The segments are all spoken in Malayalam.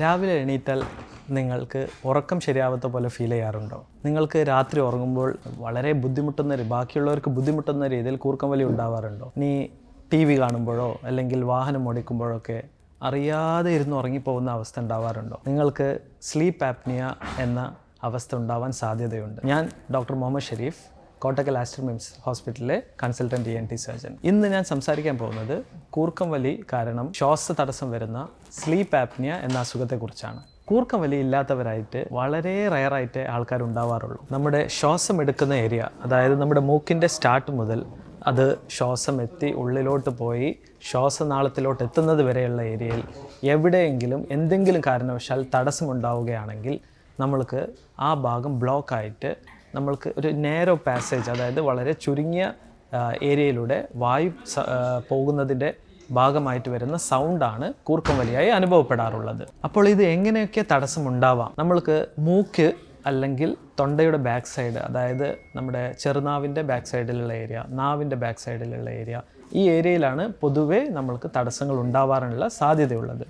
രാവിലെ എണീറ്റാൽ നിങ്ങൾക്ക് ഉറക്കം ശരിയാവാത്ത പോലെ ഫീൽ ചെയ്യാറുണ്ടോ? നിങ്ങൾക്ക് രാത്രി ഉറങ്ങുമ്പോൾ വളരെ ബുദ്ധിമുട്ടുന്ന ബാക്കിയുള്ളവർക്ക് ബുദ്ധിമുട്ടുന്ന രീതിയിൽ കൂർക്കം വലി ഉണ്ടാവാറുണ്ടോ? നീ ടി വി കാണുമ്പോഴോ അല്ലെങ്കിൽ വാഹനം ഓടിക്കുമ്പോഴൊക്കെ അറിയാതെ ഇരുന്ന് ഉറങ്ങിപ്പോകുന്ന അവസ്ഥ ഉണ്ടാവാറുണ്ടോ? നിങ്ങൾക്ക് സ്ലീപ്പ് ആപ്നിയ എന്ന അവസ്ഥ ഉണ്ടാവാൻ സാധ്യതയുണ്ട്. ഞാൻ doctor Muhammad Shereef Kottakkal Aster MIMS ഹോസ്പിറ്റലിലെ consultant E N T surgeon ഇന്ന് ഞാൻ സംസാരിക്കാൻ പോകുന്നത് കൂർക്കം വലി കാരണം ശ്വാസ തടസ്സം വരുന്ന സ്ലീപ്പ് ആപ്നിയ എന്ന അസുഖത്തെക്കുറിച്ചാണ്. കൂർക്കം വലി ഇല്ലാത്തവരായിട്ട് വളരെ റയറായിട്ട് ആൾക്കാർ ഉണ്ടാവാറുള്ളൂ നമ്മുടെ ശ്വാസം എടുക്കുന്ന ഏരിയ അതായത് നമ്മുടെ മൂക്കിന്റെ സ്റ്റാർട്ട് മുതൽ അത് ശ്വാസം എത്തി ഉള്ളിലോട്ട് പോയി ശ്വാസനാളത്തിലോട്ട് എത്തുന്നത് വരെയുള്ള ഏരിയയിൽ എവിടെയെങ്കിലും എന്തെങ്കിലും കാരണവശാൽ തടസ്സമുണ്ടാവുകയാണെങ്കിൽ നമ്മൾക്ക് ആ ഭാഗം ബ്ലോക്കായിട്ട് നമ്മൾക്ക് ഒരു നേരോ പാസേജ് അതായത് വളരെ ചുരുങ്ങിയ ഏരിയയിലൂടെ വായു പോകുന്നതിന്റെ ഭാഗമായിട്ട് വരുന്ന സൗണ്ടാണ് കൂർക്കം വലിയായി അനുഭവപ്പെടാറുള്ളത്. അപ്പോൾ ഇത് എങ്ങനെയൊക്കെ തടസ്സമുണ്ടാവാം? നമ്മൾക്ക് മൂക്ക് അല്ലെങ്കിൽ തൊണ്ടയുടെ ബാക്ക് സൈഡ് അതായത് നമ്മുടെ ചെറുനാവിന്റെ ബാക്ക് സൈഡിലുള്ള ഏരിയ നാവിന്റെ ബാക്ക് സൈഡിലുള്ള ഏരിയ ഈ ഏരിയയിലാണ് പൊതുവേ നമ്മൾക്ക് തടസ്സങ്ങൾ ഉണ്ടാവാറുള്ള സാധ്യതയുള്ളത്.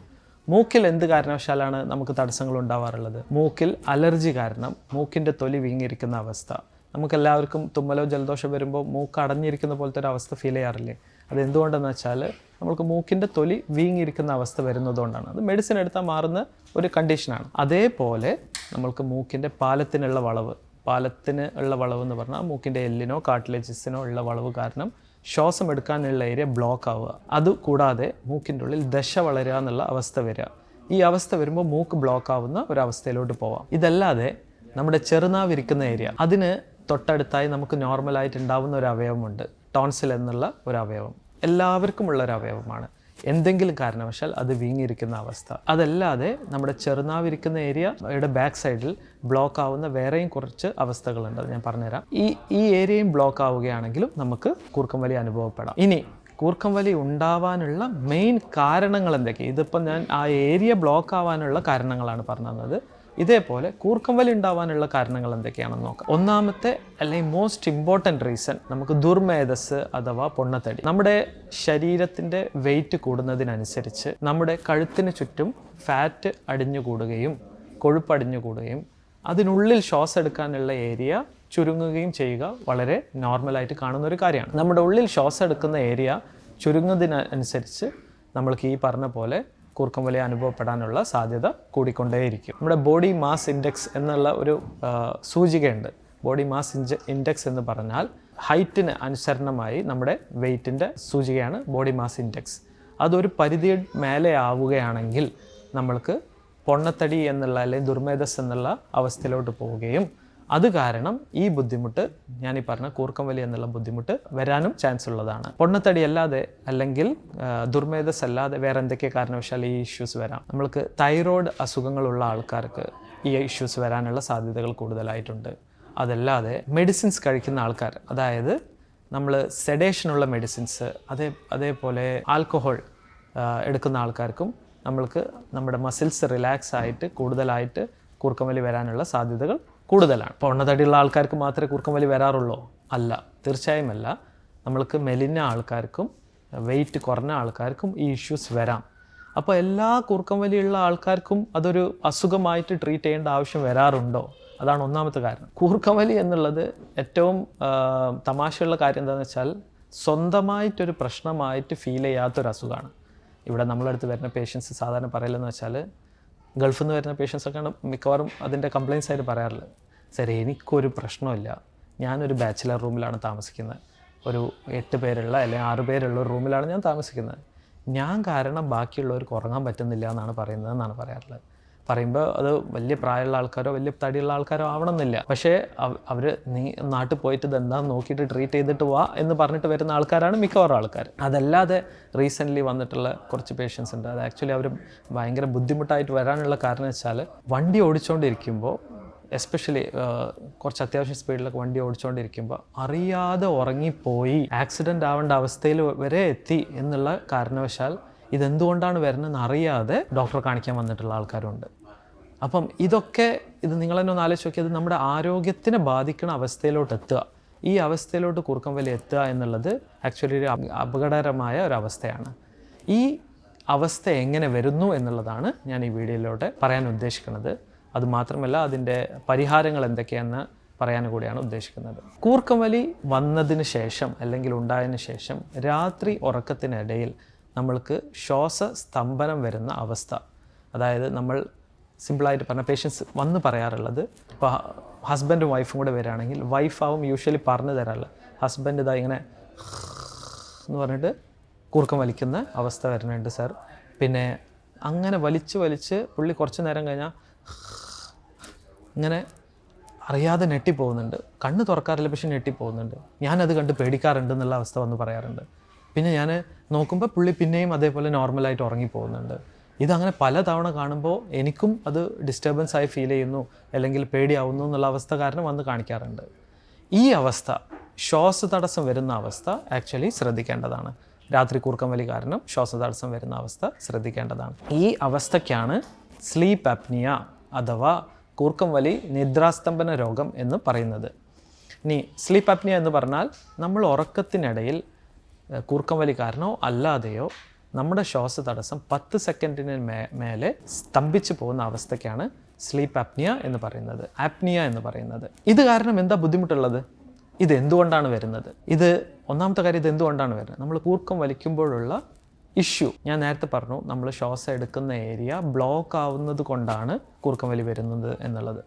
മൂക്കിൽ എന്ത് കാരണവശാലാണ് നമുക്ക് തടസ്സങ്ങൾ ഉണ്ടാവാറുള്ളത്? മൂക്കിൽ അലർജി കാരണം മൂക്കിന്റെ തൊലി വീങ്ങിയിരിക്കുന്ന അവസ്ഥ. നമുക്കെല്ലാവർക്കും തുമ്മലോ ജലദോഷം വരുമ്പോൾ മൂക്ക് അടഞ്ഞിരിക്കുന്ന പോലത്തെ ഒരു അവസ്ഥ ഫീൽ ചെയ്യാറില്ലേ? അത് എന്തുകൊണ്ടെന്ന് വെച്ചാൽ നമുക്ക് മൂക്കിന്റെ തൊലി വീങ്ങിയിരിക്കുന്ന അവസ്ഥ വരുന്നതുകൊണ്ടാണ്. അത് മെഡിസിൻ എടുത്താൽ മാറുന്ന ഒരു കണ്ടീഷനാണ് അതേപോലെ നമ്മൾക്ക് മൂക്കിന്റെ പാലത്തിനുള്ള വളവ്. പാലത്തിന് ഉള്ള വളവ് എന്ന് പറഞ്ഞാൽ മൂക്കിന്റെ എല്ലിനോ കാർട്ടിലേജസിനോ ഉള്ള വളവ് കാരണം ശ്വാസം എടുക്കാനുള്ള ഏരിയ ബ്ലോക്ക് ആവുക. അതുകൂടാതെ മൂക്കിന്റെ ഉള്ളിൽ ദശ വളരുക എന്നുള്ള അവസ്ഥ വരിക. ഈ അവസ്ഥ വരുമ്പോൾ മൂക്ക് ബ്ലോക്ക് ആവുന്ന ഒരവസ്ഥയിലോട്ട് പോവാം. ഇതല്ലാതെ നമ്മുടെ ചെറുനാവിരിക്കുന്ന ഏരിയ അതിന് തൊട്ടടുത്തായി നമുക്ക് നോർമലായിട്ട് ഉണ്ടാവുന്ന ഒരു അവയവമുണ്ട്. ടോൺസിൽ എന്നുള്ള ഒരു അവയവം. എല്ലാവർക്കും ഉള്ള ഒരു അവയവമാണ്. എന്തെങ്കിലും കാരണവശാൽ അത് വീങ്ങിയിരിക്കുന്ന അവസ്ഥ. അതല്ലാതെ നമ്മുടെ ചെറുനാവിരിക്കുന്ന ഏരിയയുടെ ബാക്ക് സൈഡിൽ ബ്ലോക്ക് ആവുന്ന വേറെയും കുറച്ച് അവസ്ഥകളുണ്ട്. അത് ഞാൻ പറഞ്ഞുതരാം. ഈ ഈ ഏരിയയും ബ്ലോക്ക് ആവുകയാണെങ്കിലും നമുക്ക് കൂർക്കം വലി അനുഭവപ്പെടാം. ഇനി കൂർക്കം വലി ഉണ്ടാവാനുള്ള മെയിൻ കാരണങ്ങൾ എന്തൊക്കെ? ഇതിപ്പോൾ ഞാൻ ആ ഏരിയ ബ്ലോക്ക് ആവാനുള്ള കാരണങ്ങളാണ് പറഞ്ഞു തന്നത് ഇതേപോലെ കൂർക്കം വലി ഉണ്ടാവാനുള്ള കാരണങ്ങൾ എന്തൊക്കെയാണെന്ന് നോക്കാം. ഒന്നാമത്തെ അല്ലെങ്കിൽ മോസ്റ്റ് ഇമ്പോർട്ടന്റ് റീസൺ നമുക്ക് ദുർമേധസ് അഥവാ പൊണ്ണത്തടി. നമ്മുടെ ശരീരത്തിന്റെ വെയിറ്റ് കൂടുന്നതിനനുസരിച്ച് നമ്മുടെ കഴുത്തിന് ചുറ്റും ഫാറ്റ് അടിഞ്ഞു കൂടുകയും കൊഴുപ്പ് അടിഞ്ഞു കൂടുകയും അതിനുള്ളിൽ ശ്വാസം എടുക്കാനുള്ള ഏരിയ ചുരുങ്ങുകയും ചെയ്യുക വളരെ നോർമലായിട്ട് കാണുന്ന ഒരു കാര്യമാണ്. നമ്മുടെ ഉള്ളിൽ ശ്വാസം എടുക്കുന്ന ഏരിയ ചുരുങ്ങുന്നതിനനുസരിച്ച് നമ്മൾക്ക് ഈ പറഞ്ഞ പോലെ കൂർക്കം വലി അനുഭവപ്പെടാനുള്ള സാധ്യത കൂടിക്കൊണ്ടേയിരിക്കും. നമ്മുടെ ബോഡി മാസ് ഇൻഡെക്സ് എന്നുള്ള ഒരു സൂചികയുണ്ട്. ബോഡി മാസ് ഇൻജ ഇൻഡെക്സ് എന്ന് പറഞ്ഞാൽ ഹൈറ്റിന് അനുസരണമായി നമ്മുടെ വെയ്റ്റിന്റെ സൂചികയാണ് ബോഡി മാസ് ഇൻഡെക്സ് അതൊരു പരിധി മേലെ ആവുകയാണെങ്കിൽ നമ്മൾക്ക് പൊണ്ണത്തടി എന്നുള്ള അല്ലെങ്കിൽ ദുർമേധസ് എന്നുള്ള അവസ്ഥയിലോട്ട് പോവുകയും അത് കാരണം ഈ ബുദ്ധിമുട്ട് ഞാൻ ഈ പറഞ്ഞ കൂർക്കം വലി എന്നുള്ള ബുദ്ധിമുട്ട് വരാനും ചാൻസ് ഉള്ളതാണ്. പൊണ്ണത്തടി അല്ലാതെ അല്ലെങ്കിൽ ദുർമേധസ് അല്ലാതെ വേറെ എന്തൊക്കെ കാരണവശാൽ ഈ ഇഷ്യൂസ് വരാം? നമ്മൾക്ക് തൈറോയ്ഡ് അസുഖങ്ങളുള്ള ആൾക്കാർക്ക് ഈ ഇഷ്യൂസ് വരാനുള്ള സാധ്യതകൾ കൂടുതലായിട്ടുണ്ട്. അതല്ലാതെ മെഡിസിൻസ് കഴിക്കുന്ന ആൾക്കാർ അതായത് നമ്മൾ സെഡേഷനുള്ള മെഡിസിൻസ് അതേ അതേപോലെ ആൽക്കഹോൾ എടുക്കുന്ന ആൾക്കാർക്കും നമ്മൾക്ക് നമ്മുടെ മസിൽസ് റിലാക്സ് ആയിട്ട് കൂടുതലായിട്ട് കൂർക്കംവലി വരാനുള്ള സാധ്യതകൾ കൂടുതലാണ്. ഇപ്പോൾ പൊണ്ണതടിയുള്ള ആൾക്കാർക്ക് മാത്രമേ കൂർക്കംവലി വരാറുള്ളൂ. അല്ല തീർച്ചയായും അല്ല. നമ്മൾക്ക് മെലിഞ്ഞ ആൾക്കാർക്കും വെയിറ്റ് കുറഞ്ഞ ആൾക്കാർക്കും ഈ ഇഷ്യൂസ് വരാം. അപ്പോൾ എല്ലാ കുറുക്കം വലിയുള്ള ആൾക്കാർക്കും അതൊരു അസുഖമായിട്ട് ട്രീറ്റ് ചെയ്യേണ്ട ആവശ്യം വരാറുണ്ടോ? അതാണ് ഒന്നാമത്തെ കാരണം. കൂർക്കം വലി എന്നുള്ളത് ഏറ്റവും തമാശയുള്ള കാര്യം എന്താണെന്ന് വെച്ചാൽ സ്വന്തമായിട്ടൊരു പ്രശ്നമായിട്ട് ഫീൽ ചെയ്യാത്തൊരു അസുഖമാണ് ഇവിടെ നമ്മളടുത്ത് വരുന്ന പേഷ്യൻസ് സാധാരണ പറയലെന്ന് വെച്ചാൽ ഗൾഫിൽ നിന്ന് വരുന്ന പേഷ്യൻസൊക്കെയാണ് മിക്കവാറും അതിന്റെ കംപ്ലയിൻസ് ആയിട്ട് പറയാറുള്ളത്. സാർ എനിക്കൊരു പ്രശ്നമില്ല. ഞാനൊരു ബാച്ചിലർ റൂമിലാണ് താമസിക്കുന്നത്. ഒരു എട്ട് പേരുള്ള അല്ലെങ്കിൽ ആറ് പേരുള്ള ഒരു റൂമിലാണ് ഞാൻ താമസിക്കുന്നത്. ഞാൻ കാരണം ബാക്കിയുള്ളവർക്ക് ഉറങ്ങാൻ പറ്റുന്നില്ല എന്നാണ് പറയുന്നത് എന്നാണ് പറയാറുള്ളത്. പറയുമ്പോൾ അത് വലിയ പ്രായമുള്ള ആൾക്കാരോ വലിയ തടിയുള്ള ആൾക്കാരോ ആവണമെന്നില്ല. പക്ഷേ അവർ നീ നാട്ടിൽ പോയിട്ട് ഇതെന്താന്ന് നോക്കിയിട്ട് ട്രീറ്റ് ചെയ്തിട്ട് വാ എന്ന് പറഞ്ഞിട്ട് വരുന്ന ആൾക്കാരാണ് മിക്കവാറും ആൾക്കാർ അതല്ലാതെ റീസെന്റ്ലി വന്നിട്ടുള്ള കുറച്ച് പേഷ്യൻസ് ഉണ്ട്. അത് ആക്ച്വലി അവർ ഭയങ്കര ബുദ്ധിമുട്ടായിട്ട് വരാനുള്ള കാരണം വെച്ചാൽ വണ്ടി ഓടിച്ചുകൊണ്ടിരിക്കുമ്പോൾ എസ്പെഷ്യലി കുറച്ച് അത്യാവശ്യം സ്പീഡിലൊക്കെ വണ്ടി ഓടിച്ചുകൊണ്ടിരിക്കുമ്പോൾ അറിയാതെ ഉറങ്ങിപ്പോയി ആക്സിഡന്റ് ആവേണ്ട അവസ്ഥയിൽ വരെ എത്തി എന്നുള്ള കാരണവശാൽ ഇതെന്തുകൊണ്ടാണ് വരുന്നതെന്ന് അറിയാതെ ഡോക്ടറെ കാണിക്കാൻ വന്നിട്ടുള്ള ആൾക്കാരുണ്ട്. അപ്പം ഇതൊക്കെ ഇത് നിങ്ങൾ തന്നെ ഒന്ന് ആലോചിച്ച് നോക്കിയത് നമ്മുടെ ആരോഗ്യത്തിനെ ബാധിക്കുന്ന അവസ്ഥയിലോട്ട് എത്തുക. ഈ അവസ്ഥയിലോട്ട് കുറുക്കം വലി എത്തുക എന്നുള്ളത് ആക്ച്വലി ഒരു അപകടകരമായ ഒരു അവസ്ഥയാണ്. ഈ അവസ്ഥ എങ്ങനെ വരുന്നു എന്നുള്ളതാണ് ഞാൻ ഈ വീഡിയോയിലോട്ട് പറയാൻ ഉദ്ദേശിക്കുന്നത്. അതുമാത്രമല്ല അതിന്റെ പരിഹാരങ്ങൾ എന്തൊക്കെയെന്ന് പറയാൻ കൂടിയാണ് ഉദ്ദേശിക്കുന്നത്. കൂർക്കം വലി വന്നതിന് ശേഷം അല്ലെങ്കിൽ ഉണ്ടായതിന് ശേഷം രാത്രി ഉറക്കത്തിനിടയിൽ നമ്മൾക്ക് ശ്വാസ സ്തംഭനം വരുന്ന അവസ്ഥ. അതായത് നമ്മൾ സിമ്പിളായിട്ട് പറഞ്ഞ പേഷ്യൻസ് വന്ന് പറയാറുള്ളത്. ഇപ്പോൾ ഹസ്ബൻഡും വൈഫും കൂടെ വരികയാണെങ്കിൽ വൈഫാവും യൂഷ്വലി പറഞ്ഞു തരാറില്ല ഹസ്ബൻഡ് ഇതാ ഇങ്ങനെ എന്ന് പറഞ്ഞിട്ട് കൂർക്കം വലിക്കുന്ന അവസ്ഥ വരുന്നുണ്ട് സാർ പിന്നെ അങ്ങനെ വലിച്ച് വലിച്ച് പുള്ളി കുറച്ച് നേരം കഴിഞ്ഞാൽ ഇങ്ങനെ അറിയാതെ ഞെട്ടിപ്പോകുന്നുണ്ട്. കണ്ണ് തുറക്കാറില്ല പക്ഷെ ഞെട്ടിപ്പോകുന്നുണ്ട്. ഞാനത് കണ്ട് പേടിക്കാറുണ്ട് എന്നുള്ള അവസ്ഥ വന്ന് പറയാറുണ്ട്. പിന്നെ ഞാൻ നോക്കുമ്പോൾ പുള്ളി പിന്നെയും അതേപോലെ നോർമലായിട്ട് ഉറങ്ങിപ്പോകുന്നുണ്ട്. ഇതങ്ങനെ പല തവണ കാണുമ്പോൾ എനിക്കും അത് ഡിസ്റ്റർബൻസ് ആയി ഫീൽ ചെയ്യുന്നു അല്ലെങ്കിൽ പേടിയാവുന്നു എന്നുള്ള അവസ്ഥ കാരണം വന്ന് കാണിക്കാറുണ്ട്. ഈ അവസ്ഥ ശ്വാസ തടസ്സം വരുന്ന അവസ്ഥ ആക്ച്വലി ശ്രദ്ധിക്കേണ്ടതാണ്. രാത്രി കൂർക്കം വലി കാരണം ശ്വാസ തടസ്സം വരുന്ന അവസ്ഥ ശ്രദ്ധിക്കേണ്ടതാണ്. ഈ അവസ്ഥയ്ക്കാണ് സ്ലീപ്പ് അപ്നിയ അഥവാ കൂർക്കം വലി നിദ്രാസ്തംഭന രോഗം എന്ന് പറയുന്നത്. ഇനി സ്ലീപ്പ് അപ്നിയ എന്ന് പറഞ്ഞാൽ നമ്മൾ ഉറക്കത്തിനിടയിൽ കൂർക്കം വലി കാരണമോ അല്ലാതെയോ നമ്മുടെ ശ്വാസ തടസ്സം പത്ത് സെക്കൻഡിന് മേ മേലെ സ്തംഭിച്ചു പോകുന്ന അവസ്ഥയ്ക്കാണ് സ്ലീപ്പ് അപ്നിയ എന്ന് പറയുന്നത്. ആപ്നിയ എന്ന് പറയുന്നത്. ഇത് കാരണം എന്താ ബുദ്ധിമുട്ടുള്ളത്? ഇത് എന്തുകൊണ്ടാണ് വരുന്നത്? ഇത് ഒന്നാമത്തെ കാര്യം ഇത് എന്തുകൊണ്ടാണ് വരുന്നത്? നമ്മൾ കൂർക്കം വലിക്കുമ്പോഴുള്ള ഇഷ്യൂ. ഞാൻ നേരത്തെ പറഞ്ഞു നമ്മൾ ശ്വാസം എടുക്കുന്ന ഏരിയ ബ്ലോക്ക് ആവുന്നത് കൊണ്ടാണ് കൂർക്കം വലി വരുന്നത് എന്നുള്ളത്.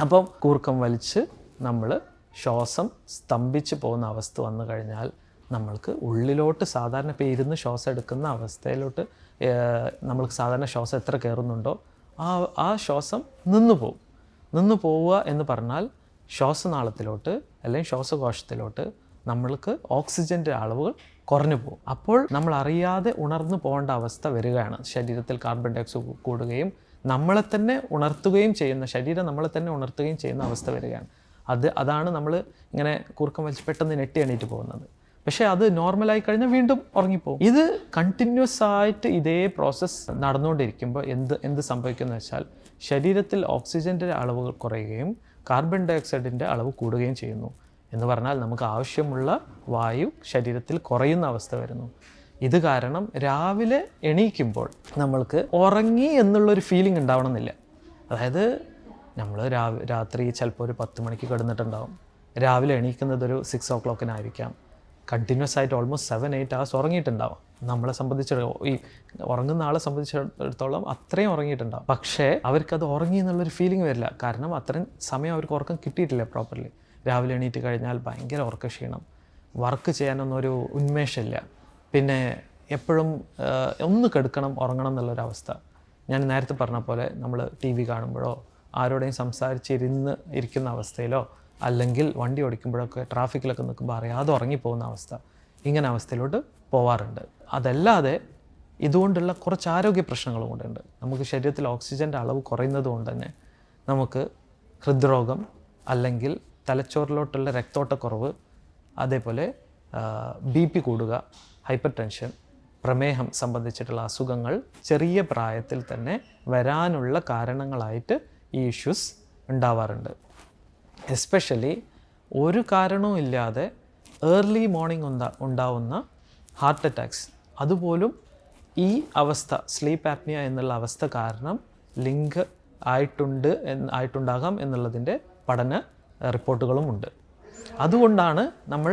അപ്പം കൂർക്കം വലിച്ച് നമ്മൾ ശ്വാസം സ്തംഭിച്ച് പോകുന്ന അവസ്ഥ വന്നു കഴിഞ്ഞാൽ നമ്മൾക്ക് ഉള്ളിലോട്ട് സാധാരണ ഇപ്പോൾ ഇരുന്ന് ശ്വാസം എടുക്കുന്ന അവസ്ഥയിലോട്ട് നമ്മൾക്ക് സാധാരണ ശ്വാസം എത്ര കയറുന്നുണ്ടോ ആ ആ ശ്വാസം നിന്നു പോവും. നിന്നു പോവുക എന്ന് പറഞ്ഞാൽ ശ്വാസനാളത്തിലോട്ട് അല്ലെങ്കിൽ ശ്വാസകോശത്തിലോട്ട് നമ്മൾക്ക് ഓക്സിജന്റെ അളവുകൾ കുറഞ്ഞു പോകും അപ്പോൾ നമ്മൾ അറിയാതെ ഉണർന്നു പോകേണ്ട അവസ്ഥ വരികയാണ്. ശരീരത്തിൽ കാർബൺ ഡൈ ഓക്സൈഡ് കൂടുകയും നമ്മളെ തന്നെ ഉണർത്തുകയും ചെയ്യുന്ന ശരീരം നമ്മളെ തന്നെ ഉണർത്തുകയും ചെയ്യുന്ന അവസ്ഥ വരികയാണ്. അത് അതാണ് നമ്മൾ ഇങ്ങനെ കൂർക്കം വലിച്ച് പെട്ടെന്ന് ഞെട്ടി എണീറ്റ് പോകുന്നത്. പക്ഷേ അത് നോർമലായി കഴിഞ്ഞാൽ വീണ്ടും ഉറങ്ങിപ്പോകും ഇത് കണ്ടിന്യൂസ് ആയിട്ട് ഇതേ പ്രോസസ്സ് നടന്നുകൊണ്ടിരിക്കുമ്പോൾ എന്ത് എന്ത് സംഭവിക്കുമെന്ന് വെച്ചാൽ ശരീരത്തിൽ ഓക്സിജന്റെ അളവ് കുറയുകയും കാർബൺ ഡൈ ഓക്സൈഡിന്റെ അളവ് കൂടുകയും ചെയ്യുന്നു. എന്ന് പറഞ്ഞാൽ നമുക്ക് ആവശ്യമുള്ള വായു ശരീരത്തിൽ കുറയുന്ന അവസ്ഥ വരുന്നു. ഇത് കാരണം രാവിലെ എണീക്കുമ്പോൾ നമ്മൾക്ക് ഉറങ്ങി എന്നുള്ളൊരു ഫീലിംഗ് ഉണ്ടാവണമെന്നില്ല. അതായത് നമ്മൾ രാത്രി ചിലപ്പോൾ ഒരു പത്ത് മണിക്ക് കിടന്നിട്ടുണ്ടാവും. രാവിലെ എണീക്കുന്നത് ഒരു സിക്സ് ഓ ക്ലോക്കിനായിരിക്കാം കണ്ടിന്യൂസ് ആയിട്ട് ഓൾമോസ്റ്റ് സെവൻ എയ്റ്റ് അവേഴ്സ് ഉറങ്ങിയിട്ടുണ്ടാവും. നമ്മളെ സംബന്ധിച്ചിടത്തോളം ഈ ഉറങ്ങുന്ന ആളെ സംബന്ധിച്ചിടത്തോളം അത്രയും ഉറങ്ങിയിട്ടുണ്ടാവും. പക്ഷേ അവർക്കത് ഉറങ്ങി എന്നുള്ളൊരു ഫീലിംഗ് വരില്ല. കാരണം അത്രയും സമയം അവർക്ക് ഉറക്കം കിട്ടിയിട്ടില്ല പ്രോപ്പർലി രാവിലെ എണീറ്റ് കഴിഞ്ഞാൽ ഭയങ്കര ഉറക്ക ക്ഷീണം വർക്ക് ചെയ്യാനൊന്നും ഒരു ഉന്മേഷമില്ല. പിന്നെ എപ്പോഴും ഒന്ന് കെടുക്കണം ഉറങ്ങണം എന്നുള്ളൊരവസ്ഥ ഞാൻ നേരത്തെ പറഞ്ഞ പോലെ നമ്മൾ ടി വി കാണുമ്പോഴോ ആരോടെയും സംസാരിച്ചിരുന്ന് ഇരിക്കുന്ന അവസ്ഥയിലോ അല്ലെങ്കിൽ വണ്ടി ഓടിക്കുമ്പോഴൊക്കെ ട്രാഫിക്കിലൊക്കെ നിൽക്കുമ്പോൾ അറിയാതെ ഉറങ്ങിപ്പോകുന്ന അവസ്ഥ ഇങ്ങനെ അവസ്ഥയിലോട്ട് പോവാറുണ്ട്. അതല്ലാതെ ഇതുകൊണ്ടുള്ള കുറച്ച് ആരോഗ്യ പ്രശ്നങ്ങളും കൊണ്ടുണ്ട് നമുക്ക് ശരീരത്തിൽ ഓക്സിജന്റെ അളവ് കുറയുന്നത് കൊണ്ട് തന്നെ നമുക്ക് ഹൃദ്രോഗം അല്ലെങ്കിൽ തലച്ചോറിലോട്ടുള്ള രക്തോട്ടക്കുറവ് അതേപോലെ ബി പി കൂടുക ഹൈപ്പർ ടെൻഷൻ പ്രമേഹം സംബന്ധിച്ചിട്ടുള്ള അസുഖങ്ങൾ ചെറിയ പ്രായത്തിൽ തന്നെ വരാനുള്ള കാരണങ്ങളായിട്ട് ഈ ഇഷ്യൂസ് ഉണ്ടാവാറുണ്ട്. എസ്പെഷ്യലി ഒരു കാരണവും ഇല്ലാതെ ഏർലി മോർണിംഗ് ഉണ്ടാ ഉണ്ടാവുന്ന ഹാർട്ട് അറ്റാക്സ് അതുപോലും ഈ അവസ്ഥ സ്ലീപ്പ് ആപ്നിയ എന്നുള്ള അവസ്ഥ കാരണം ലിങ്ക് ആയിട്ടുണ്ട് ആയിട്ടുണ്ടാകാം എന്നുള്ളതിന്റെ പഠന റിപ്പോർട്ടുകളും ഉണ്ട്. അതുകൊണ്ടാണ് നമ്മൾ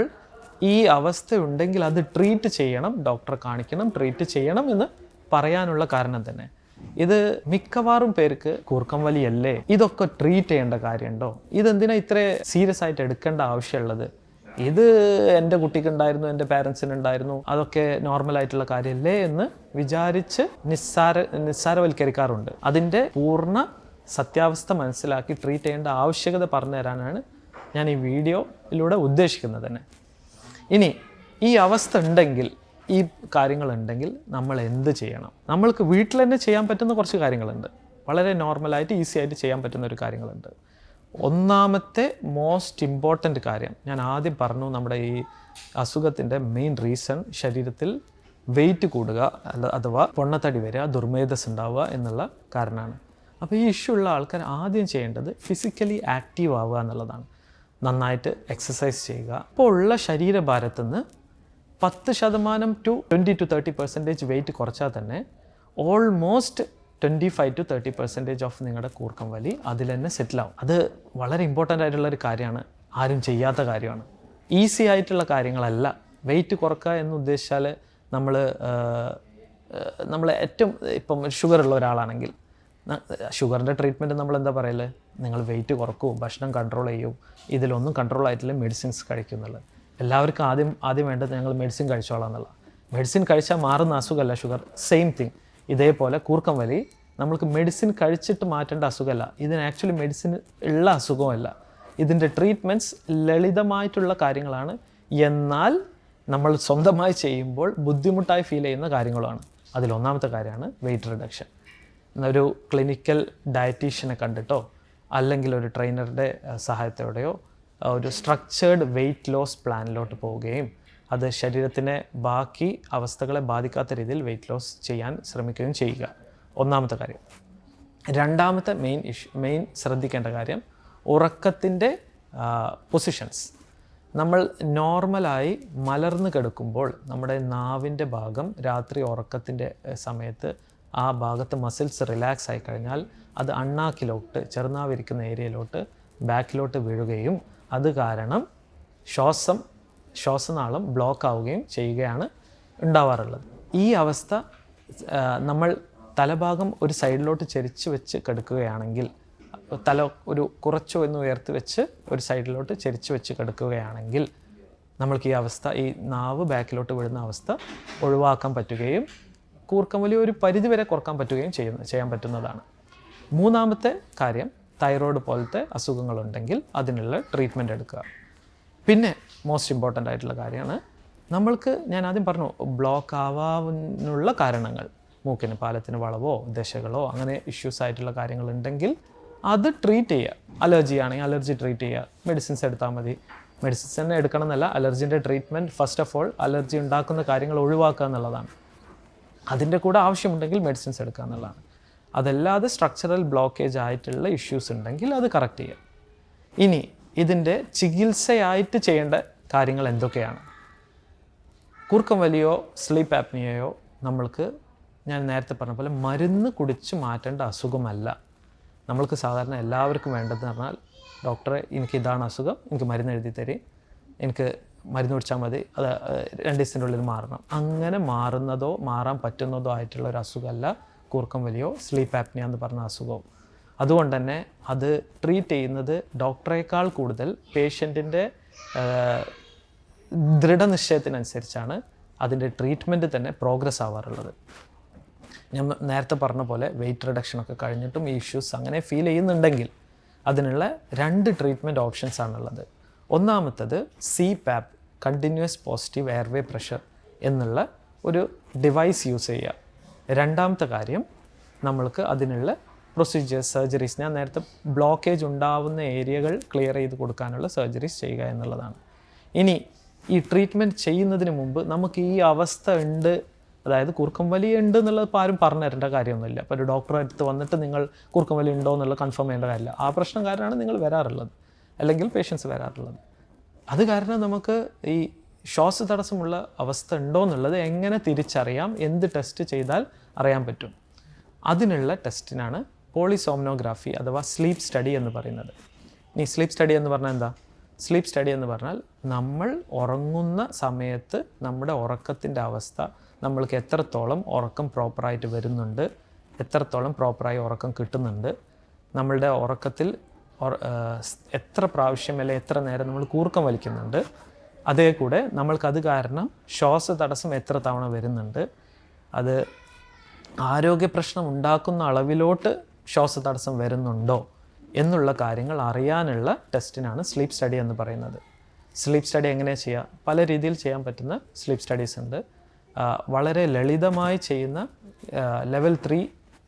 ഈ അവസ്ഥ ഉണ്ടെങ്കിൽ അത് ട്രീറ്റ് ചെയ്യണം ഡോക്ടറെ കാണിക്കണം ട്രീറ്റ് ചെയ്യണം എന്ന് പറയാനുള്ള കാരണം തന്നെ. ഇത് മിക്കവാറും പേർക്ക് കൂർക്കം വലിയല്ലേ ഇതൊക്കെ ട്രീറ്റ് ചെയ്യേണ്ട കാര്യമുണ്ടോ? ഇതെന്തിനാ ഇത്ര സീരിയസ് ആയിട്ട് എടുക്കേണ്ട ആവശ്യമുള്ളത്? ഇത് എന്റെ കുട്ടിക്കുണ്ടായിരുന്നു എന്റെ പാരൻസിന് ഉണ്ടായിരുന്നു അതൊക്കെ നോർമൽ ആയിട്ടുള്ള കാര്യമല്ലേ എന്ന് വിചാരിച്ച് നിസ്സാര നിസ്സാരവൽക്കരിക്കാറുണ്ട്. അതിന്റെ പൂർണ സത്യാവസ്ഥ മനസ്സിലാക്കി ട്രീറ്റ് ചെയ്യേണ്ട ആവശ്യകത പറഞ്ഞു തരാനാണ് ഞാൻ ഈ വീഡിയോയിലൂടെ ഉദ്ദേശിക്കുന്നത് തന്നെ. ഇനി ഈ അവസ്ഥ ഉണ്ടെങ്കിൽ ഈ കാര്യങ്ങളുണ്ടെങ്കിൽ നമ്മൾ എന്ത് ചെയ്യണം? നമ്മൾക്ക് വീട്ടിൽ തന്നെ ചെയ്യാൻ പറ്റുന്ന കുറച്ച് കാര്യങ്ങളുണ്ട്. വളരെ നോർമലായിട്ട് ഈസി ആയിട്ട് ചെയ്യാൻ പറ്റുന്ന ഒരു കാര്യങ്ങളുണ്ട്. ഒന്നാമത്തെ മോസ്റ്റ് ഇമ്പോർട്ടന്റ് കാര്യം ഞാൻ ആദ്യം പറഞ്ഞു നമ്മുടെ ഈ അസുഖത്തിന്റെ മെയിൻ റീസൺ ശരീരത്തിൽ വെയിറ്റ് കൂടുക അഥവാ പൊണ്ണത്തടി വരിക ദുർമേധസ് ഉണ്ടാവുക എന്നുള്ള കാരണമാണ്. അപ്പോൾ ഈ ഇഷ്യൂ ഉള്ള ആൾക്കാർ ആദ്യം ചെയ്യേണ്ടത് ഫിസിക്കലി ആക്റ്റീവ് ആവുക എന്നുള്ളതാണ്. നന്നായിട്ട് എക്സസൈസ് ചെയ്യുക. അപ്പോൾ ഉള്ള ശരീരഭാരത്തിൽ നിന്ന് പത്ത് ശതമാനം to twenty to thirty percentage weight കുറച്ചാൽ തന്നെ almost twenty five to thirty percentage of നിങ്ങളുടെ കൂർക്കം വലി അതിൽ തന്നെ സെറ്റിലാവും അത് വളരെ ഇമ്പോർട്ടന്റ് ആയിട്ടുള്ള ഒരു കാര്യമാണ്. ആരും ചെയ്യാത്ത കാര്യമാണ്. ഈസി ആയിട്ടുള്ള കാര്യങ്ങളല്ല. വെയിറ്റ് കുറക്കുക എന്ന് ഉദ്ദേശിച്ചാൽ നമ്മൾ നമ്മൾ ഏറ്റവും ഇപ്പം ഷുഗർ ഉള്ള ഒരാളാണെങ്കിൽ ഷുഗറിന്റെ ട്രീറ്റ്മെന്റ് നമ്മൾ എന്താ പറയൽ? നിങ്ങൾ വെയിറ്റ് കുറക്കും ഭക്ഷണം കൺട്രോൾ ചെയ്യും. ഇതിലൊന്നും കൺട്രോൾ ആയിട്ടില്ല മെഡിസിൻസ് കഴിക്കുന്നുള്ളത്. എല്ലാവർക്കും ആദ്യം ആദ്യം വേണ്ടത് ഞങ്ങൾ മെഡിസിൻ കഴിച്ചോളാം എന്നുള്ള മെഡിസിൻ കഴിച്ചാൽ മാറുന്ന അസുഖമല്ല ഷുഗർ സെയിം തിങ് ഇതേപോലെ കൂർക്കം വലി നമ്മൾക്ക് മെഡിസിൻ കഴിച്ചിട്ട് മാറ്റേണ്ട അസുഖമല്ല. ഇതിന് ആക്ച്വലി മെഡിസിൻ ഉള്ള അസുഖമല്ല. ഇതിന്റെ ട്രീറ്റ്മെന്റ്സ് ലളിതമായിട്ടുള്ള കാര്യങ്ങളാണ്. എന്നാൽ നമ്മൾ സ്വന്തമായി ചെയ്യുമ്പോൾ ബുദ്ധിമുട്ടായി ഫീൽ ചെയ്യുന്ന കാര്യങ്ങളുമാണ്. അതിലൊന്നാമത്തെ കാര്യമാണ് വെയിറ്റ് റിഡക്ഷൻ ഒരു ക്ലിനിക്കൽ ഡയറ്റീഷ്യനെ കണ്ടിട്ടോ? അല്ലെങ്കിൽ ഒരു ട്രെയിനറുടെ സഹായത്തോടെയോ ഒരു സ്ട്രക്ചേർഡ് വെയിറ്റ് ലോസ് പ്ലാനിലോട്ട് പോവുകയും അത് ശരീരത്തിനെ ബാക്കി അവസ്ഥകളെ ബാധിക്കാത്ത രീതിയിൽ വെയിറ്റ് ലോസ് ചെയ്യാൻ ശ്രമിക്കുകയും ചെയ്യുക. ഒന്നാമത്തെ കാര്യം. രണ്ടാമത്തെ മെയിൻ ഇഷ്യൂ മെയിൻ ശ്രദ്ധിക്കേണ്ട കാര്യം ഉറക്കത്തിന്റെ പൊസിഷൻസ് നമ്മൾ നോർമലായി മലർന്ന് കിടക്കുമ്പോൾ നമ്മുടെ നാവിന്റെ ഭാഗം രാത്രി ഉറക്കത്തിന്റെ സമയത്ത് ആ ഭാഗത്ത് മസിൽസ് റിലാക്സ് ആയി കഴിഞ്ഞാൽ അത് അണ്ണാക്കിലോട്ട് ചെറുനാവിരിക്കുന്ന ഏരിയയിലോട്ട് ബാക്കിലോട്ട് വീഴുകയും അത് കാരണം ശ്വാസം ശ്വാസനാളം ബ്ലോക്ക് ആവുകയും ചെയ്യുകയാണ് ഉണ്ടാവാറുള്ളത്. ഈ അവസ്ഥ നമ്മൾ തലഭാഗം ഒരു സൈഡിലോട്ട് ചെരിച്ച് വെച്ച് കിടക്കുകയാണെങ്കിൽ തല ഒരു കുറച്ചോ എന്ന് ഉയർത്തി വെച്ച് ഒരു സൈഡിലോട്ട് ചെരിച്ച് വെച്ച് കിടക്കുകയാണെങ്കിൽ നമ്മൾക്ക് ഈ അവസ്ഥ ഈ നാവ് ബാക്കിലോട്ട് വിടുന്ന അവസ്ഥ ഒഴിവാക്കാൻ പറ്റുകയും കൂർക്കം വലിയ ഒരു പരിധി വരെ കുറയ്ക്കാൻ പറ്റുകയും ചെയ്യുന്ന ചെയ്യാൻ പറ്റുന്നതാണ്. മൂന്നാമത്തെ കാര്യം തൈറോയ്ഡ് പോലത്തെ അസുഖങ്ങളുണ്ടെങ്കിൽ അതിനുള്ള ട്രീറ്റ്മെന്റ് എടുക്കുക. പിന്നെ മോസ്റ്റ് ഇമ്പോർട്ടന്റ് ആയിട്ടുള്ള കാര്യമാണ് നമ്മൾക്ക് ഞാൻ ആദ്യം പറഞ്ഞു ബ്ലോക്ക് ആവാനുള്ള കാരണങ്ങൾ. മൂക്കിന് പാലത്തിന് വളവോ ദശകളോ അങ്ങനെ ഇഷ്യൂസ് ആയിട്ടുള്ള കാര്യങ്ങളുണ്ടെങ്കിൽ അത് ട്രീറ്റ് ചെയ്യുക. അലർജി ആണെങ്കിൽ അലർജി ട്രീറ്റ് ചെയ്യുക. മെഡിസിൻസ് എടുത്താൽ മതി. മെഡിസിൻസ് തന്നെ എടുക്കണം എന്നല്ല അലർജിന്റെ treatment first of all allergy ഉണ്ടാക്കുന്ന കാര്യങ്ങൾ ഒഴിവാക്കുക എന്നുള്ളതാണ്. അതിന്റെ കൂടെ ആവശ്യമുണ്ടെങ്കിൽ മെഡിസിൻസ് എടുക്കുക എന്നുള്ളതാണ്. അതല്ലാതെ സ്ട്രക്ചറൽ ബ്ലോക്കേജ് ആയിട്ടുള്ള ഇഷ്യൂസ് ഉണ്ടെങ്കിൽ അത് കറക്റ്റ് ചെയ്യാം. ഇനി ഇതിന്റെ ചികിത്സയായിട്ട് ചെയ്യേണ്ട കാര്യങ്ങൾ എന്തൊക്കെയാണ്? കൂർക്കം വലിയോ സ്ലീപ്പ് ആപ്നിയയോ നമ്മൾക്ക് ഞാൻ നേരത്തെ പറഞ്ഞ പോലെ മരുന്ന് കുടിച്ച് മാറ്റേണ്ട അസുഖമല്ല. നമ്മൾക്ക് സാധാരണ എല്ലാവർക്കും വേണ്ടതെന്ന് പറഞ്ഞാൽ ഡോക്ടറെ എനിക്ക് ഇതാണ് അസുഖം എനിക്ക് മരുന്ന് എഴുതി തരും എനിക്ക് മരുന്ന് കുടിച്ചാൽ മതി അത് രണ്ട് ദിവസത്തിന്റെ ഉള്ളിൽ മാറണം. അങ്ങനെ മാറുന്നതോ മാറാൻ പറ്റുന്നതോ ആയിട്ടുള്ള ഒരു അസുഖമല്ല. കൂർക്കം വലിയോ സ്ലീപ്പ് ആപ്നിയ എന്ന് പറഞ്ഞ അസുഖവും അതുകൊണ്ട് തന്നെ അത് ട്രീറ്റ് ചെയ്യുന്നത് ഡോക്ടറേക്കാൾ കൂടുതൽ പേഷ്യന്റിന്റെ ദൃഢനിശ്ചയത്തിനനുസരിച്ചാണ് അതിന്റെ ട്രീറ്റ്മെന്റ് തന്നെ പ്രോഗ്രസ് ആവാറുള്ളത്. ഞാൻ നേരത്തെ പറഞ്ഞ പോലെ വെയിറ്റ് റിഡക്ഷൻ ഒക്കെ കഴിഞ്ഞിട്ടും ഈ ഇഷ്യൂസ് അങ്ങനെ ഫീൽ ചെയ്യുന്നുണ്ടെങ്കിൽ അതിനുള്ള രണ്ട് ട്രീറ്റ്മെന്റ് ഓപ്ഷൻസ് ആണുള്ളത്. ഒന്നാമത്തത് CPAP continuous positive airway pressure എന്നുള്ള ഒരു ഡിവൈസ് യൂസ് ചെയ്യുക. രണ്ടാമത്തെ കാര്യം നമ്മൾക്ക് അതിനുള്ള പ്രൊസീജിയേഴ്സ് സർജറീസ് ഞാൻ നേരത്തെ ബ്ലോക്കേജ് ഉണ്ടാവുന്ന ഏരിയകൾ ക്ലിയർ ചെയ്ത് കൊടുക്കാനുള്ള സർജറീസ് ചെയ്യുക എന്നുള്ളതാണ്. ഇനി ഈ ട്രീറ്റ്മെന്റ് ചെയ്യുന്നതിന് മുമ്പ് നമുക്ക് ഈ അവസ്ഥ ഉണ്ട് അതായത് കുറുക്കം വലി ഉണ്ട് എന്നുള്ളത് ഇപ്പോൾ ആരും പറഞ്ഞു തരേണ്ട കാര്യമൊന്നുമില്ല. അപ്പോൾ ഒരു ഡോക്ടറെ അടുത്ത് വന്നിട്ട് നിങ്ങൾ കുറുക്കം വലി ഉണ്ടോ എന്നുള്ളത് കൺഫേം ചെയ്യേണ്ട കാര്യമില്ല. ആ പ്രശ്നം കാരണമാണ് നിങ്ങൾ വരാറുള്ളത്. അല്ലെങ്കിൽ പേഷ്യൻസ് വരാറുള്ളത്. അത് കാരണം നമുക്ക് ഈ ശ്വാസതടസ്സമുള്ള അവസ്ഥ ഉണ്ടോ എന്നുള്ളത് എങ്ങനെ തിരിച്ചറിയാം? എന്ത് ടെസ്റ്റ് ചെയ്താൽ അറിയാൻ പറ്റും? അതിനുള്ള ടെസ്റ്റിനാണ് പോളിസോംനോഗ്രാഫി അഥവാ സ്ലീപ്പ് സ്റ്റഡി എന്ന് പറയുന്നത്. ഇനി സ്ലീപ്പ് സ്റ്റഡി എന്ന് പറഞ്ഞാൽ എന്താ? സ്ലീപ്പ് സ്റ്റഡി എന്ന് പറഞ്ഞാൽ നമ്മൾ ഉറങ്ങുന്ന സമയത്ത് നമ്മുടെ ഉറക്കത്തിന്റെ അവസ്ഥ നമ്മൾക്ക് എത്രത്തോളം ഉറക്കം പ്രോപ്പറായിട്ട് വരുന്നുണ്ട് എത്രത്തോളം പ്രോപ്പറായി ഉറക്കം കിട്ടുന്നുണ്ട് നമ്മളുടെ ഉറക്കത്തിൽ എത്ര പ്രാവശ്യം അല്ലെങ്കിൽ എത്ര നേരം നമ്മൾ കൂർക്കം വലിക്കുന്നുണ്ട് അതേ കൂടെ നമ്മൾക്കത് കാരണം ശ്വാസ തടസ്സം എത്ര തവണ വരുന്നുണ്ട് അത് ആരോഗ്യ പ്രശ്നം ഉണ്ടാക്കുന്ന അളവിലോട്ട് ശ്വാസ തടസ്സം വരുന്നുണ്ടോ എന്നുള്ള കാര്യങ്ങൾ അറിയാനുള്ള ടെസ്റ്റിനാണ് സ്ലീപ്പ് സ്റ്റഡി എന്ന് പറയുന്നത്. സ്ലീപ്പ് സ്റ്റഡി എങ്ങനെ ചെയ്യുക പല രീതിയിൽ ചെയ്യാൻ പറ്റുന്ന സ്ലീപ്പ് സ്റ്റഡീസ് ഉണ്ട്. വളരെ ലളിതമായി ചെയ്യുന്ന ലെവൽ ത്രീ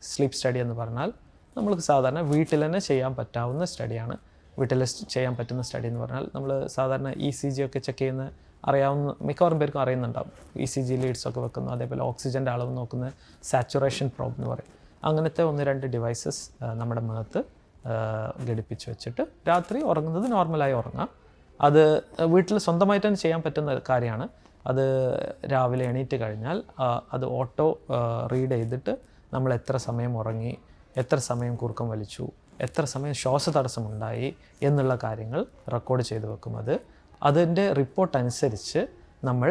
സ്ലീപ്പ് സ്റ്റഡി എന്ന് പറഞ്ഞാൽ നമ്മൾക്ക് സാധാരണ വീട്ടിൽ തന്നെ ചെയ്യാൻ പറ്റാവുന്ന സ്റ്റഡിയാണ്. വീട്ടിൽ ചെയ്യാൻ പറ്റുന്ന സ്റ്റഡി എന്ന് പറഞ്ഞാൽ നമ്മൾ സാധാരണ ഇ സി ജി ഒക്കെ ചെക്ക് ചെയ്യുന്ന അറിയാവുന്ന മിക്കവാറും പേർക്കും അറിയുന്നുണ്ടാവും. ഇ സി ജി ലീഡ്സ് ഒക്കെ വെക്കുന്നു അതേപോലെ ഓക്സിജന്റെ അളവ് നോക്കുന്ന സാച്ചുറേഷൻ പ്രോബ് എന്ന് പറയും. അങ്ങനത്തെ ഒന്ന് രണ്ട് ഡിവൈസസ് നമ്മുടെ മുഖത്ത് ഘടിപ്പിച്ച് വെച്ചിട്ട് രാത്രി ഉറങ്ങുന്നത് നോർമലായി ഉറങ്ങാം. അത് വീട്ടിൽ സ്വന്തമായിട്ട് തന്നെ ചെയ്യാൻ പറ്റുന്ന കാര്യമാണ്. അത് രാവിലെ എണീറ്റ് കഴിഞ്ഞാൽ അത് ഓട്ടോ റീഡ് ചെയ്തിട്ട് നമ്മൾ എത്ര സമയം ഉറങ്ങി എത്ര സമയം കുറുക്കം വലിച്ചു എത്ര സമയം ശ്വാസതടസ്സമുണ്ടായി എന്നുള്ള കാര്യങ്ങൾ റെക്കോർഡ് ചെയ്തു വെക്കും അത്. അതിന്റെ റിപ്പോർട്ട് അനുസരിച്ച് നമ്മൾ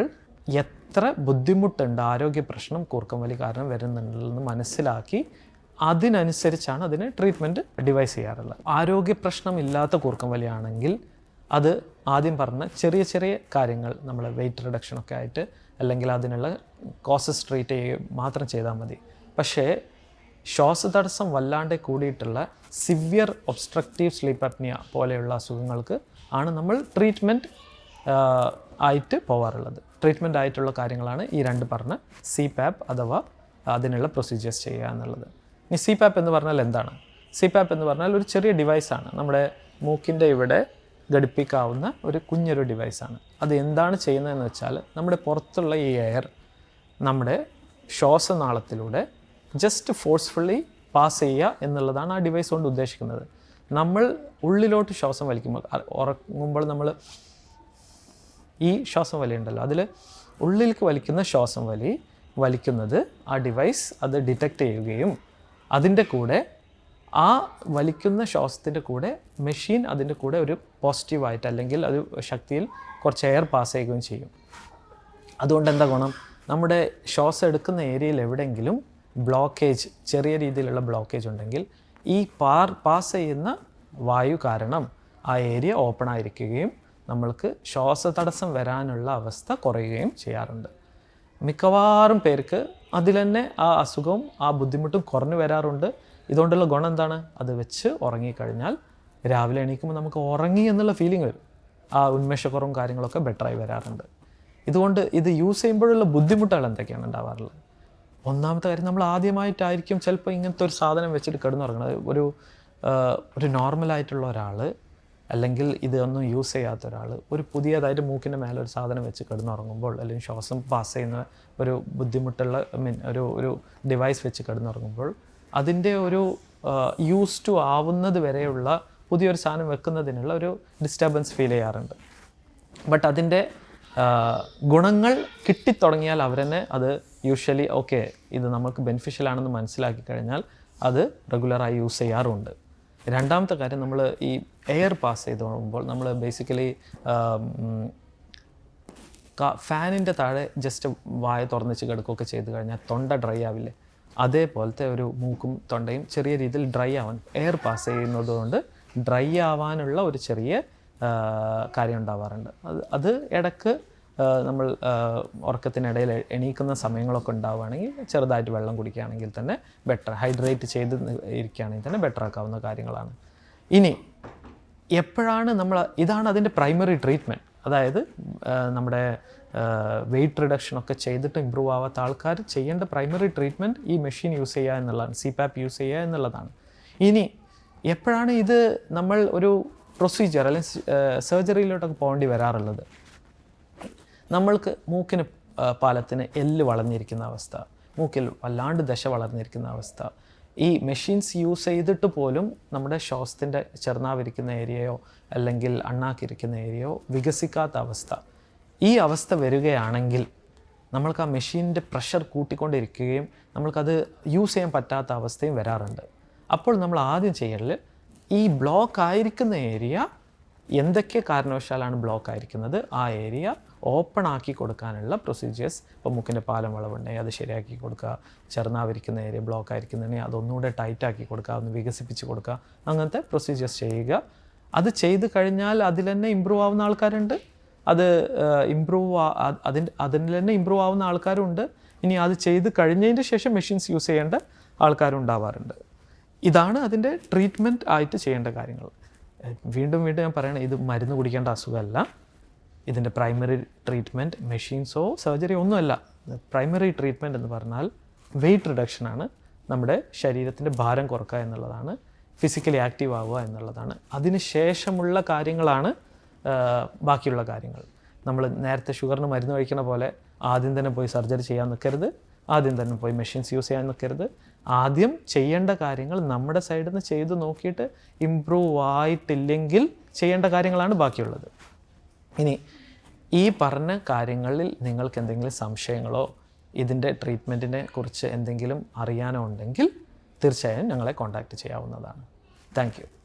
എത്ര ബുദ്ധിമുട്ടുണ്ട് ആരോഗ്യ പ്രശ്നം കൂർക്കം വലി കാരണം വരുന്നുണ്ടെന്ന് മനസ്സിലാക്കി അതിനനുസരിച്ചാണ് അതിന് ട്രീറ്റ്മെന്റ് ഡിവൈസ് ചെയ്യാറുള്ളത്. ആരോഗ്യ പ്രശ്നമില്ലാത്ത കൂർക്കം വലിയാണെങ്കിൽ അത് ആദ്യം പറഞ്ഞ ചെറിയ ചെറിയ കാര്യങ്ങൾ നമ്മൾ വെയിറ്റ് റിഡക്ഷനൊക്കെ ആയിട്ട് അല്ലെങ്കിൽ അതിനുള്ള കോസസ് ട്രീറ്റ് ചെയ്യുക മാത്രം ചെയ്താൽ മതി. പക്ഷേ ശ്വാസതടസ്സം വല്ലാണ്ട് കൂടിയിട്ടുള്ള സിവിയർ ഒബ്സ്ട്രക്റ്റീവ് സ്ലീപ്പ് അപ്നിയ പോലെയുള്ള അസുഖങ്ങൾക്ക് ആണ് നമ്മൾ ട്രീറ്റ്മെന്റ് ആയിട്ട് പോവാറുള്ളത്. ട്രീറ്റ്മെന്റ് ആയിട്ടുള്ള കാര്യങ്ങളാണ് ഈ രണ്ട് പറഞ്ഞ സി പാപ്പ് അഥവാ അതിനുള്ള പ്രൊസീജിയേഴ്സ് ചെയ്യുക എന്നുള്ളത്. ഇനി സി പാപ്പ് എന്ന് പറഞ്ഞാൽ എന്താണ്? സി പാപ്പ് എന്ന് പറഞ്ഞാൽ ഒരു ചെറിയ ഡിവൈസാണ് നമ്മുടെ മൂക്കിന്റെ ഇവിടെ ഘടിപ്പിക്കാവുന്ന ഒരു കുഞ്ഞൊരു ഡിവൈസാണ് അത് എന്താണ് ചെയ്യുന്നതെന്ന് വെച്ചാൽ നമ്മുടെ പുറത്തുള്ള ഈ എയർ നമ്മുടെ ശ്വാസനാളത്തിലൂടെ ജസ്റ്റ് ഫോഴ്സ്ഫുള്ളി പാസ് ചെയ്യുക എന്നുള്ളതാണ് ആ ഡിവൈസ് കൊണ്ട് ഉദ്ദേശിക്കുന്നത്. നമ്മൾ ഉള്ളിലോട്ട് ശ്വാസം വലിക്കുമ്പോൾ ഉറങ്ങുമ്പോൾ നമ്മൾ ഈ ശ്വാസം വലി ഉണ്ടല്ലോ അതിൽ ഉള്ളിലേക്ക് വലിക്കുന്ന ശ്വാസം വലി വലിക്കുന്നത് ആ ഡിവൈസ് അത് ഡിറ്റക്റ്റ് ചെയ്യുകയും അതിന്റെ കൂടെ ആ വലിക്കുന്ന ശ്വാസത്തിന്റെ കൂടെ മെഷീൻ അതിന്റെ കൂടെ ഒരു പോസിറ്റീവായിട്ട് അല്ലെങ്കിൽ അത് ശക്തിയിൽ കുറച്ച് എയർ പാസ് ചെയ്യുകയും ചെയ്യും. അതുകൊണ്ട് എന്താ ഗുണം? നമ്മുടെ ശ്വാസം എടുക്കുന്ന ഏരിയയിൽ എവിടെയെങ്കിലും ബ്ലോക്കേജ് ചെറിയ രീതിയിലുള്ള ബ്ലോക്കേജ് ഉണ്ടെങ്കിൽ ഈ പാർ പാസ് ചെയ്യുന്ന വായു കാരണം ആ ഏരിയ ഓപ്പൺ ആയിരിക്കുകയും നമ്മൾക്ക് ശ്വാസതടസ്സം വരാനുള്ള അവസ്ഥ കുറയുകയും ചെയ്യാറുണ്ട്. മിക്കവാറും പേർക്ക് അതിൽ തന്നെ ആ അസുഖവും ആ ബുദ്ധിമുട്ടും കുറഞ്ഞു വരാറുണ്ട്. ഇതുകൊണ്ടുള്ള ഗുണം എന്താണ്? അത് വെച്ച് ഉറങ്ങിക്കഴിഞ്ഞാൽ രാവിലെ എണീക്കുമ്പോൾ നമുക്ക് ഉറങ്ങി എന്നുള്ള ഫീലിംഗ് വരും. ആ ഉന്മേഷക്കുറവും കാര്യങ്ങളൊക്കെ ബെറ്ററായി വരാറുണ്ട്. ഇതുകൊണ്ട് ഇത് യൂസ് ചെയ്യുമ്പോഴുള്ള ബുദ്ധിമുട്ടുകൾ എന്തൊക്കെയാണ് ഉണ്ടാവാറുള്ളത്? ഒന്നാമത്തെ കാര്യം നമ്മൾ ആദ്യമായിട്ടായിരിക്കും ചിലപ്പോൾ ഇങ്ങനത്തെ ഒരു സാധനം വെച്ചിട്ട് കിടന്നുറങ്ങുന്നത് ഒരു ഒരു നോർമലായിട്ടുള്ള ഒരാൾ അല്ലെങ്കിൽ ഇതൊന്നും യൂസ് ചെയ്യാത്ത ഒരാൾ ഒരു പുതിയതായിട്ട് മൂക്കിന്റെ മേലെ ഒരു സാധനം വെച്ച് കിടന്നുറങ്ങുമ്പോൾ അല്ലെങ്കിൽ ശ്വാസം പാസ് ചെയ്യുന്ന ഒരു ബുദ്ധിമുട്ടുള്ള മീൻ ഒരു ഒരു ഡിവൈസ് വെച്ച് കിടന്നുറങ്ങുമ്പോൾ അതിന്റെ ഒരു യൂസ് ടു ആവുന്നത് വരെയുള്ള പുതിയൊരു സാധനം വെക്കുന്നതിനുള്ള ഒരു ഡിസ്റ്റർബൻസ് ഫീൽ ചെയ്യാറുണ്ട്. ബട്ട് അതിന്റെ ഗുണങ്ങൾ കിട്ടിത്തുടങ്ങിയാൽ അവരെന്നെ അത് യൂഷ്വലി ഓക്കെ ഇത് നമുക്ക് ബെനിഫിഷ്യൽ ആണെന്ന് മനസ്സിലാക്കി കഴിഞ്ഞാൽ അത് റെഗുലറായി യൂസ് ചെയ്യാറുണ്ട്. രണ്ടാമത്തെ കാര്യം നമ്മൾ ഈ എയർ പാസ് ചെയ്ത് പോകുമ്പോൾ നമ്മൾ ബേസിക്കലി ഫാനിന്റെ താഴെ ജസ്റ്റ് വായ തുറന്നിച്ച് കിടക്കുകയൊക്കെ ചെയ്ത് കഴിഞ്ഞാൽ തൊണ്ട ഡ്രൈ ആവില്ലേ? അതേപോലത്തെ ഒരു മൂക്കും തൊണ്ടയും ചെറിയ രീതിയിൽ ഡ്രൈ ആവാൻ എയർ പാസ് ചെയ്യുന്നത് കൊണ്ട് ഡ്രൈ ആവാനുള്ള ഒരു ചെറിയ കാര്യം ഉണ്ടാവാറുണ്ട്. അത് അത് ഇടയ്ക്ക് നമ്മൾ ഉറക്കത്തിനിടയിൽ എണീക്കുന്ന സമയങ്ങളൊക്കെ ഉണ്ടാവുകയാണെങ്കിൽ ചെറുതായിട്ട് വെള്ളം കുടിക്കുകയാണെങ്കിൽ തന്നെ ബെറ്റർ ഹൈഡ്രേറ്റ് ചെയ്ത് ഇരിക്കുകയാണെങ്കിൽ തന്നെ ബെറ്റർ ആക്കാവുന്ന കാര്യങ്ങളാണ്. ഇനി എപ്പോഴാണ് നമ്മൾ ഇതാണ് അതിന്റെ പ്രൈമറി ട്രീറ്റ്മെന്റ് അതായത് നമ്മുടെ വെയിറ്റ് റിഡക്ഷനൊക്കെ ചെയ്തിട്ട് ഇമ്പ്രൂവ് ആവാത്ത ആൾക്കാർ ചെയ്യേണ്ട പ്രൈമറി ട്രീറ്റ്മെന്റ് ഈ മെഷീൻ യൂസ് ചെയ്യുക എന്നുള്ളതാണ്. സി പാപ്പ് യൂസ് ചെയ്യുക എന്നുള്ളതാണ്. ഇനി എപ്പോഴാണ് ഇത് നമ്മൾ ഒരു പ്രൊസീജിയർ അല്ലെങ്കിൽ സർജറിയിലോട്ടൊക്കെ പോകേണ്ടി വരാറുള്ളത്? നമ്മൾക്ക് മൂക്കിന് പാലത്തിന് എല്ല് വളർന്നിരിക്കുന്ന അവസ്ഥ മൂക്കിൽ വല്ലാണ്ട് ദശ വളർന്നിരിക്കുന്ന അവസ്ഥ ഈ മെഷീൻസ് യൂസ് ചെയ്തിട്ട് പോലും നമ്മുടെ ശ്വാസത്തിന്റെ ചെറുനാവിരിക്കുന്ന ഏരിയയോ അല്ലെങ്കിൽ അണ്ണാക്കിരിക്കുന്ന ഏരിയയോ വികസിക്കാത്ത അവസ്ഥ. ഈ അവസ്ഥ വരികയാണെങ്കിൽ നമ്മൾക്ക് ആ മെഷീനിന്റെ പ്രഷർ കൂട്ടിക്കൊണ്ടിരിക്കുകയും നമ്മൾക്കത് യൂസ് ചെയ്യാൻ പറ്റാത്ത അവസ്ഥയും വരാറുണ്ട്. അപ്പോൾ നമ്മൾ ആദ്യം ചെയ്യൽ ഈ ബ്ലോക്ക് ആയിരിക്കുന്ന ഏരിയ എന്തൊക്കെ കാരണവശാലാണ് ബ്ലോക്ക് ആയിരിക്കുന്നത്? ആ ഏരിയ ഓപ്പൺ ആക്കി കൊടുക്കാനുള്ള പ്രൊസീജിയേഴ്സ് ഇപ്പോൾ മുക്കിന്റെ പാലം വളവുണ്ടെങ്കിൽ അത് ശരിയാക്കി കൊടുക്കുക ചെറുനാവിരിക്കുന്ന ഏരിയ ബ്ലോക്ക് ആയിരിക്കുന്നുണ്ടെങ്കിൽ അതൊന്നുകൂടെ ടൈറ്റ് ആക്കി കൊടുക്കുക ഒന്ന് വികസിപ്പിച്ച് കൊടുക്കുക അങ്ങനത്തെ പ്രൊസീജിയേഴ്സ് ചെയ്യുക. അത് ചെയ്ത് കഴിഞ്ഞാൽ അതിൽ തന്നെ ഇമ്പ്രൂവ് ആവുന്ന ആൾക്കാരുണ്ട്. അത് ഇമ്പ്രൂവ് അതിന്റെ അതിൽ തന്നെ ഇമ്പ്രൂവ് ആവുന്ന ആൾക്കാരുണ്ട്. ഇനി അത് ചെയ്ത് കഴിഞ്ഞതിന് ശേഷം മെഷീൻസ് യൂസ് ചെയ്യേണ്ട ആൾക്കാരും ഉണ്ടാവാറുണ്ട് ഇതാണ് അതിന്റെ ട്രീറ്റ്മെന്റ് ആയിട്ട് ചെയ്യേണ്ട കാര്യങ്ങൾ. വീണ്ടും വീണ്ടും ഞാൻ പറയണേ ഇത് മരുന്ന് കുടിക്കേണ്ട അസുഖമല്ല. ഇതിന്റെ പ്രൈമറി ട്രീറ്റ്മെന്റ് മെഷീൻസോ സർജറി ഒന്നുമല്ല. പ്രൈമറി ട്രീറ്റ്മെന്റ് എന്ന് പറഞ്ഞാൽ വെയിറ്റ് റിഡക്ഷനാണ് നമ്മുടെ ശരീരത്തിന്റെ ഭാരം കുറക്കുക എന്നുള്ളതാണ് ഫിസിക്കലി ആക്റ്റീവ് ആവുക എന്നുള്ളതാണ്. അതിന് ശേഷമുള്ള കാര്യങ്ങളാണ് ബാക്കിയുള്ള കാര്യങ്ങൾ. നമ്മൾ നേരത്തെ ഷുഗറിന് മരുന്ന് കഴിക്കണ പോലെ ആദ്യം തന്നെ പോയി സർജറി ചെയ്യാൻ നിൽക്കരുത് ആദ്യം തന്നെ പോയി മെഷീൻസ് യൂസ് ചെയ്യാൻ നിൽക്കരുത്. ആദ്യം ചെയ്യേണ്ട കാര്യങ്ങൾ നമ്മുടെ സൈഡിൽ നിന്ന് ചെയ്ത് നോക്കിയിട്ട് ഇമ്പ്രൂവ് ആയിട്ടില്ലെങ്കിൽ ചെയ്യേണ്ട കാര്യങ്ങളാണ് ബാക്കിയുള്ളത്. ഇനി ഈ പറഞ്ഞ കാര്യങ്ങളിൽ നിങ്ങൾക്ക് എന്തെങ്കിലും സംശയങ്ങളോ ഇതിന്റെ ട്രീറ്റ്മെന്റിനെ കുറിച്ച് എന്തെങ്കിലും അറിയാനോ ഉണ്ടെങ്കിൽ തീർച്ചയായും ഞങ്ങളെ കോൺടാക്റ്റ് ചെയ്യാവുന്നതാണ്. താങ്ക്